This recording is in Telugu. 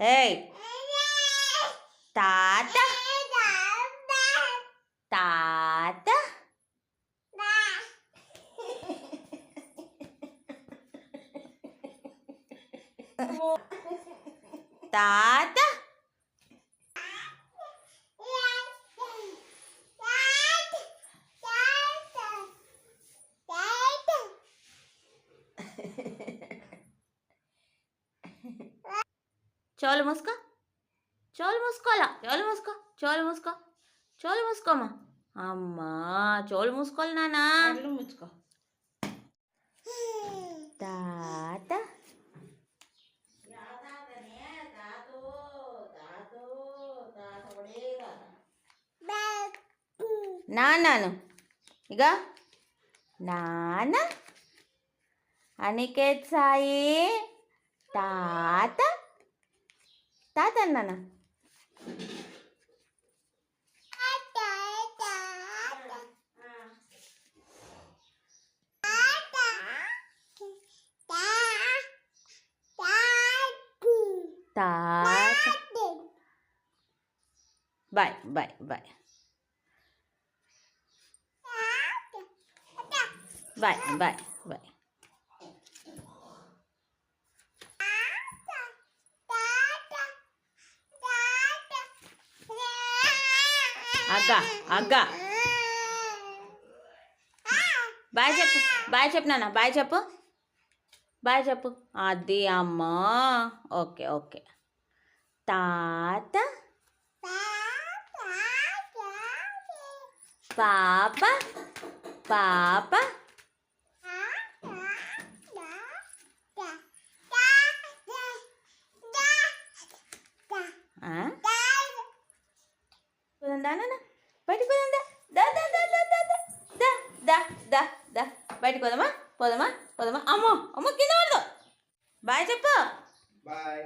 ఏయ్. తాత. తాత. తాత. చెవులు మూసుకో. చెవులు మూసుకోవాలా? చెవులు మూసుకో. చెవులు మూసుకో. చెవులు మూసుకోమా అమ్మా చెవులు మూసుకోవాలి నానా ముచ్చుకో తాత. నాన్నాను. ఇక నాన్న. అనికేత్ సాయి. తాత দেন না না Vai, vai, vai. Vai, vai, vai. అగ్గ అగ్గ. బాయ్ చెప్పు బాయ్ చెప్పు నాన్న బాయ్ చెప్పు. బాయ్ చెప్పు. అది అమ్మ. Okay okay. తాత. పాప. పాప. ఆ? పోదాం నాన్న బయటికి పోదాం దా దా దా దా దా దా. దా దా దా దా. బయటికి పోదామా? పోదామా? పోదామా? అమ్మో అమ్మో కింద పడదు. బాయ్ చెప్పు. బాయ్.